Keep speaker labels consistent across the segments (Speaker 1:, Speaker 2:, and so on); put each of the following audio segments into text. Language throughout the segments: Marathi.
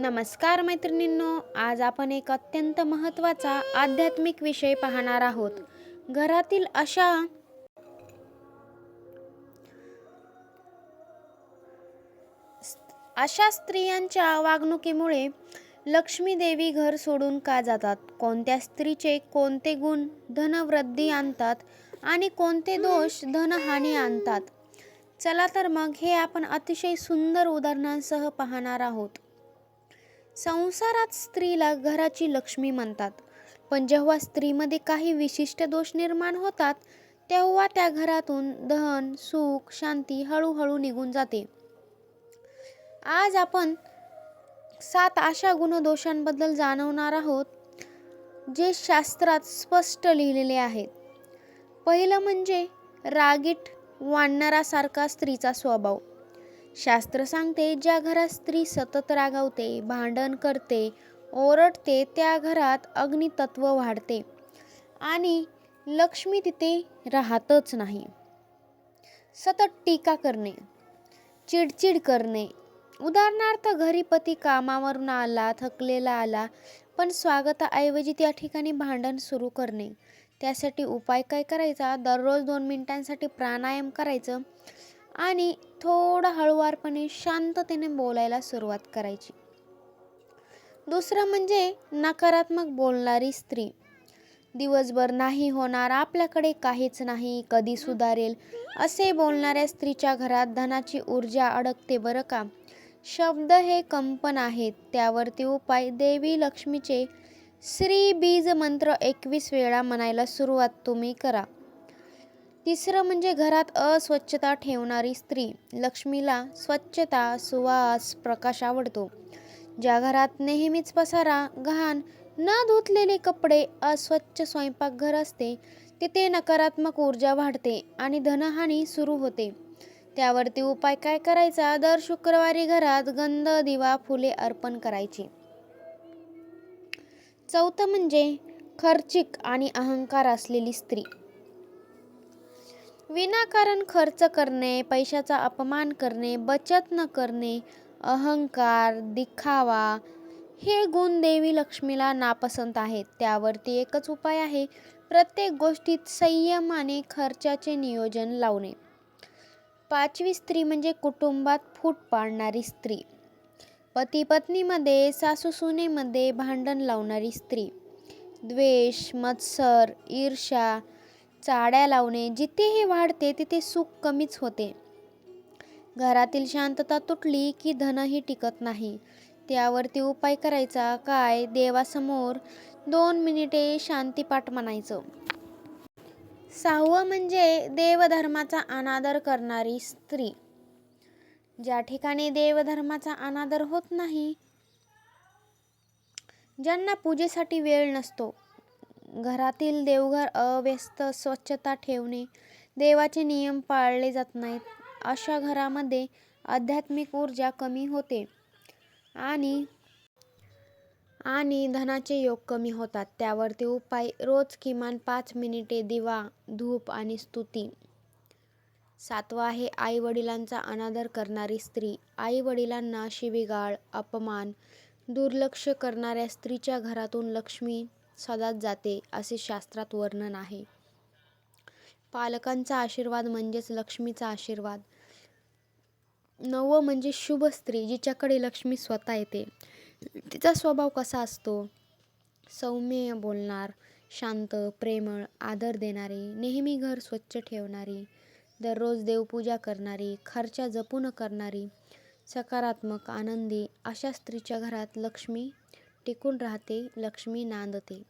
Speaker 1: नमस्कार मैत्रिणींनो आज आपण एक अत्यंत महत्त्वाचा आध्यात्मिक विषय पाहणार आहोत. घरातील अशा अशा स्त्रियांच्या वागणुकीमुळे लक्ष्मी देवी घर सोडून का जातात? कोणत्या स्त्रीचे कोणते गुण धनवृद्धी आणतात आणि कोणते दोष धनहानी आणतात? चला तर मग हे आपण अतिशय सुंदर उदाहरणांसह पाहणार आहोत. संसारात स्त्रीला घराची लक्ष्मी म्हणतात. पण जेव्हा स्त्रीमध्ये काही विशिष्ट दोष निर्माण होतात तेव्हा त्या घरातून धन सुख शांती हळूहळू निघून जाते. आज आपण सात अशा गुणदोषांबद्दल जाणवणार आहोत जे शास्त्रात स्पष्ट लिहिलेले आहेत. पहिलं म्हणजे रागीट वाढणारासारखा स्त्रीचा स्वभाव. शास्त्र सांगते ज्या घरात स्त्री सतत रागावते भांडण करते ओरडते त्या घरात अग्नितत्व वाढते. आणि लक्ष्मी तिथे राहतच नाही. सतत टीका करणे चिडचिड करणे. उदाहरणार्थ घरी पती कामावरून आला थकलेला आला पण स्वागताऐवजी त्या ठिकाणी भांडण सुरू करणे. त्यासाठी उपाय काय करायचा? दररोज दोन मिनिटांसाठी प्राणायाम करायचं? आणि थोडं हळुवारपणे शांततेने बोलायला सुरुवात करायची. दुसरं म्हणजे नकारात्मक बोलणारी स्त्री. दिवसभर नाही होणार आपल्याकडे काहीच नाही कधी सुधारेल असे बोलणाऱ्या स्त्रीच्या घरात धनाची ऊर्जा अडकते बरं का? शब्द हे कंपन आहेत त्यावरती उपाय देवी लक्ष्मीचे श्री बीज मंत्र एकवीस वेळा म्हणायला सुरुवात तुम्ही करा. तिसरं म्हणजे घरात अस्वच्छता ठेवणारी स्त्री. लक्ष्मीला स्वच्छता सुवास प्रकाश आवडतो. ज्या घरात नेहमीच पसारा घाण न धुतलेले कपडे अस्वच्छ स्वयंपाकघर असते तिथे नकारात्मक ऊर्जा वाढते आणि धनहानी सुरू होते. त्यावरती उपाय काय करायचा? दर शुक्रवारी घरात गंध दिवा फुले अर्पण करायची. चौथं म्हणजे खर्चिक आणि अहंकार असलेली स्त्री. विनाकारण खर्च करणे पैशाचा अपमान करणे बचत न करणे अहंकार दिखावा हे गुण देवी लक्ष्मीला नापसंत आहेत. त्यावरती एकच उपाय आहे प्रत्येक गोष्टीत संयमाने खर्चाचे नियोजन लावणे. पाचवी स्त्री म्हणजे कुटुंबात फूट पाडणारी स्त्री. पती पत्नीमध्ये सासू सुनेमध्ये भांडण लावणारी स्त्री. द्वेष मत्सर ईर्षा चाड्या लावणे जिथेही वाढते तिथे सुख कमीच होते. घरातील शांतता तुटली की धनही टिकत नाही. त्यावरती उपाय करायचा काय? देवासमोर दोन मिनिटे शांतीपाठ म्हणायचं. सहावं म्हणजे देवधर्माचा अनादर करणारी स्त्री. ज्या ठिकाणी देवधर्माचा अनादर होत नाही ज्यांना पूजेसाठी वेळ नसतो घरातील देवघर अव्यस्त स्वच्छता ठेवणे देवाचे नियम पाळले जात नाहीत. अशा घरामध्ये आध्यात्मिक ऊर्जा कमी होते आणि आणि धनाचे योग कमी होतात. त्यावरती उपाय रोज किमान पाच मिनिटे दिवा धूप आणि स्तुती. सातवा आहे आई वडिलांचा अनादर करणारी स्त्री. आई वडिलांना शिवीगाळ अपमान दुर्लक्ष करणाऱ्या स्त्रीच्या घरातून लक्ष्मी सदाच जाते असे शास्त्रात वर्णन आहे. पालकांचा आशीर्वाद म्हणजेच लक्ष्मीचा आशीर्वाद. नववं म्हणजे शुभ स्त्री जिच्याकडे लक्ष्मी स्वतः येते. तिचा स्वभाव कसा असतो? सौम्य बोलणार शांत प्रेमळ आदर देणारी नेहमी घर स्वच्छ ठेवणारी दररोज देवपूजा करणारी खर्चा जपून करणारी सकारात्मक आनंदी अशा स्त्रीच्या घरात लक्ष्मी टिकून राहते लक्ष्मी नांदते.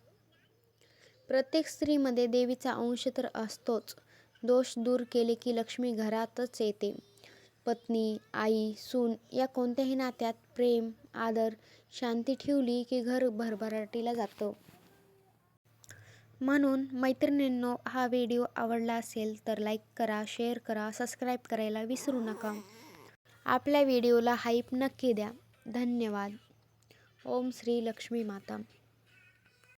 Speaker 1: प्रत्येक स्त्रीमध्ये देवीचा अंश तर असतोच. दोष दूर केले की लक्ष्मी घरातच येते. पत्नी आई सून या कोणत्याही नात्यात प्रेम आदर शांती ठेवली की घर भरभराटीला जातं. म्हणून मैत्रिणींनो हा व्हिडिओ आवडला असेल तर लाईक करा शेअर करा सबस्क्राईब करायला विसरू नका. आपल्या व्हिडिओला हाईप नक्की द्या. धन्यवाद. ओम श्री लक्ष्मी माता.